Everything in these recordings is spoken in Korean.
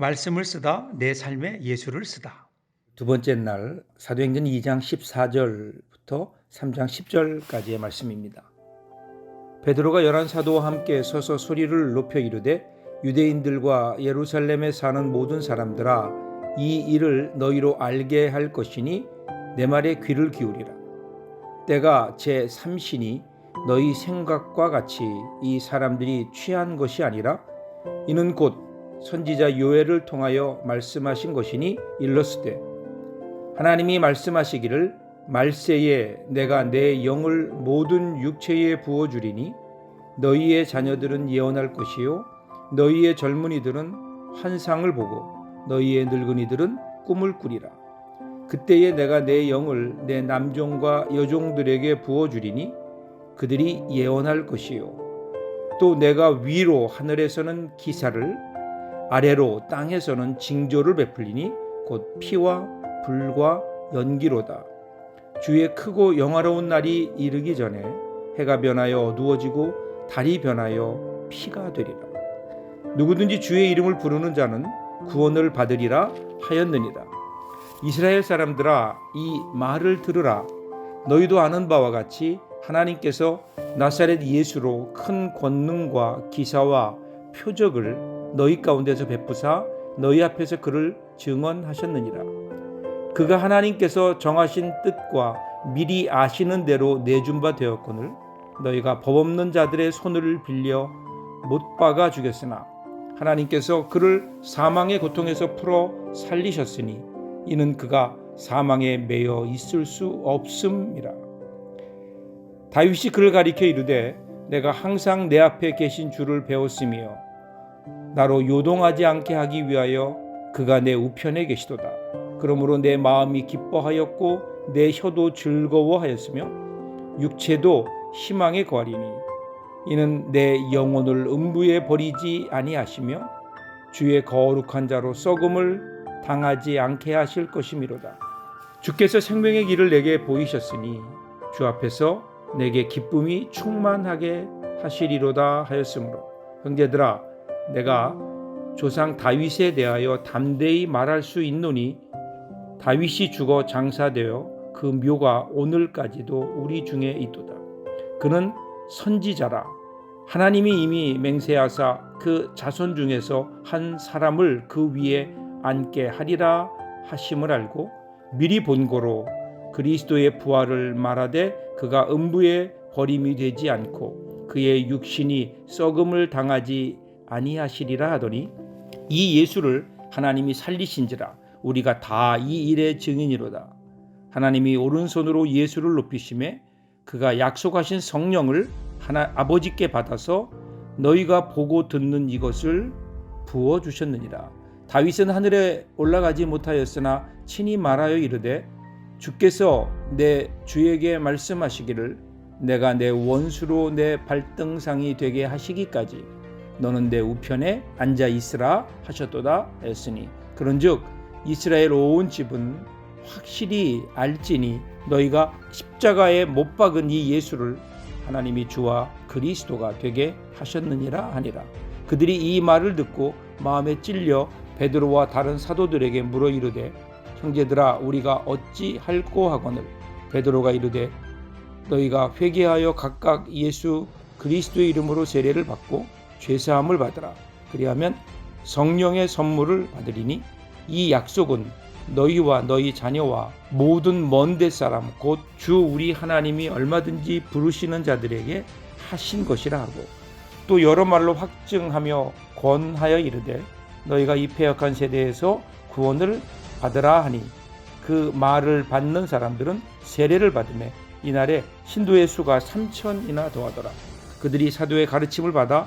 말씀을 쓰다 내 삶의 예수를 쓰다. 두 번째 날 사도행전 2장 14절부터 3장 10절까지의 말씀입니다. 베드로가 열한 사도와 함께 서서 소리를 높여 이르되 유대인들과 예루살렘에 사는 모든 사람들아 이 일을 너희로 알게 할 것이니 내 말에 귀를 기울이라. 때가 제 삼신이 너희 생각과 같이 이 사람들이 취한 것이 아니라 이는 곧 선지자 요엘을 통하여 말씀하신 것이니 일렀으되 하나님이 말씀하시기를 말세에 내가 내 영을 모든 육체에 부어 주리니 너희의 자녀들은 예언할 것이요 너희의 젊은이들은 환상을 보고 너희의 늙은이들은 꿈을 꾸리라. 그때에 내가 내 영을 내 남종과 여종들에게 부어 주리니 그들이 예언할 것이요 또 내가 위로 하늘에서는 기사를 아래로 땅에서는 징조를 베풀리니 곧 피와 불과 연기로다. 주의 크고 영화로운 날이 이르기 전에 해가 변하여 어두워지고 달이 변하여 피가 되리라. 누구든지 주의 이름을 부르는 자는 구원을 받으리라 하였느니라. 이스라엘 사람들아 이 말을 들으라. 너희도 아는 바와 같이 하나님께서 나사렛 예수로 큰 권능과 기사와 표적을 너희 가운데서 베푸사 너희 앞에서 그를 증언하셨느니라. 그가 하나님께서 정하신 뜻과 미리 아시는 대로 내준 바 되었거늘 너희가 법 없는 자들의 손을 빌려 못 박아 죽였으나 하나님께서 그를 사망의 고통에서 풀어 살리셨으니 이는 그가 사망에 매여 있을 수 없음이라. 다윗이 그를 가리켜 이르되 내가 항상 내 앞에 계신 주를 배웠으며 나로 요동하지 않게 하기 위하여 그가 내 우편에 계시도다. 그러므로 내 마음이 기뻐하였고 내 혀도 즐거워하였으며 육체도 희망에 거하리니 이는 내 영혼을 음부에 버리지 아니하시며 주의 거룩한 자로 썩음을 당하지 않게 하실 것이미로다. 주께서 생명의 길을 내게 보이셨으니 주 앞에서 내게 기쁨이 충만하게 하시리로다 하였으므로 형제들아 내가 조상 다윗에 대하여 담대히 말할 수 있노니 다윗이 죽어 장사되어 그 묘가 오늘까지도 우리 중에 있도다. 그는 선지자라. 하나님이 이미 맹세하사 그 자손 중에서 한 사람을 그 위에 앉게 하리라 하심을 알고 미리 본고로 그리스도의 부활을 말하되 그가 음부에 버림이 되지 않고 그의 육신이 썩음을 당하지 아니하시리라 하더니 이 예수를 하나님이 살리신지라 우리가 다 이 일의 증인이로다. 하나님이 오른손으로 예수를 높이심에 그가 약속하신 성령을 하나 아버지께 받아서 너희가 보고 듣는 이것을 부어 주셨느니라. 다윗은 하늘에 올라가지 못하였으나 친히 말하여 이르되 주께서 내 주에게 말씀하시기를 내가 내 원수로 내 발등상이 되게 하시기까지 너는 내 우편에 앉아 있으라 하셨도다 했으니. 그런즉 이스라엘 온 집은 확실히 알지니 너희가 십자가에 못 박은 이 예수를 하나님이 주와 그리스도가 되게 하셨느니라 하니라. 그들이 이 말을 듣고 마음에 찔려 베드로와 다른 사도들에게 물어 이르되 형제들아 우리가 어찌 할꼬 하거늘? 베드로가 이르되 너희가 회개하여 각각 예수 그리스도의 이름으로 세례를 받고 죄사함을 받으라 그리하면 성령의 선물을 받으리니 이 약속은 너희와 너희 자녀와 모든 먼데 사람 곧 주 우리 하나님이 얼마든지 부르시는 자들에게 하신 것이라 하고 또 여러 말로 확증하며 권하여 이르되 너희가 이 폐역한 세대에서 구원을 받으라 하니 그 말을 받는 사람들은 세례를 받음에 이날에 신도의 수가 3천이나 더하더라. 그들이 사도의 가르침을 받아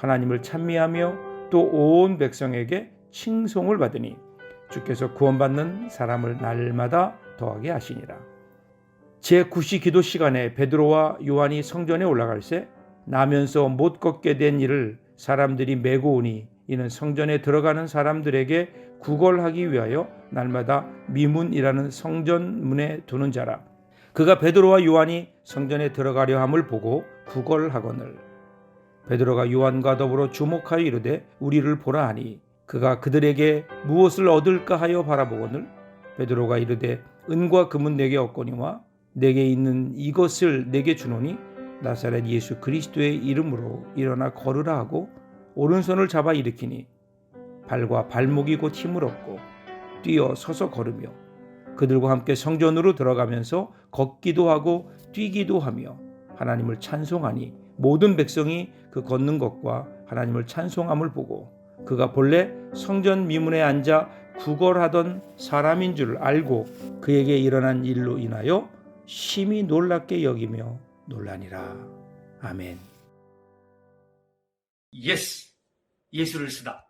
하나님을 찬미하며 또 온 백성에게 칭송을 받으니 주께서 구원받는 사람을 날마다 더하게 하시니라. 제9시 기도 시간에 베드로와 요한이 성전에 올라갈 새 나면서 못 걷게 된 이를 사람들이 메고 오니 이는 성전에 들어가는 사람들에게 구걸하기 위하여 날마다 미문이라는 성전 문에 두는 자라. 그가 베드로와 요한이 성전에 들어가려 함을 보고 구걸하거늘 베드로가 요한과 더불어 주목하여 이르되 우리를 보라 하니 그가 그들에게 무엇을 얻을까 하여 바라보거늘? 베드로가 이르되 은과 금은 내게 없거니와 내게 있는 이것을 내게 주노니 나사렛 예수 그리스도의 이름으로 일어나 걸으라 하고 오른손을 잡아 일으키니 발과 발목이 곧 힘을 얻고 뛰어 서서 걸으며 그들과 함께 성전으로 들어가면서 걷기도 하고 뛰기도 하며 하나님을 찬송하니 모든 백성이 그 걷는 것과 하나님을 찬송함을 보고 그가 본래 성전 미문에 앉아 구걸하던 사람인 줄 알고 그에게 일어난 일로 인하여 심히 놀랍게 여기며 놀라니라. 아멘. 예스. 예수를 쓰다.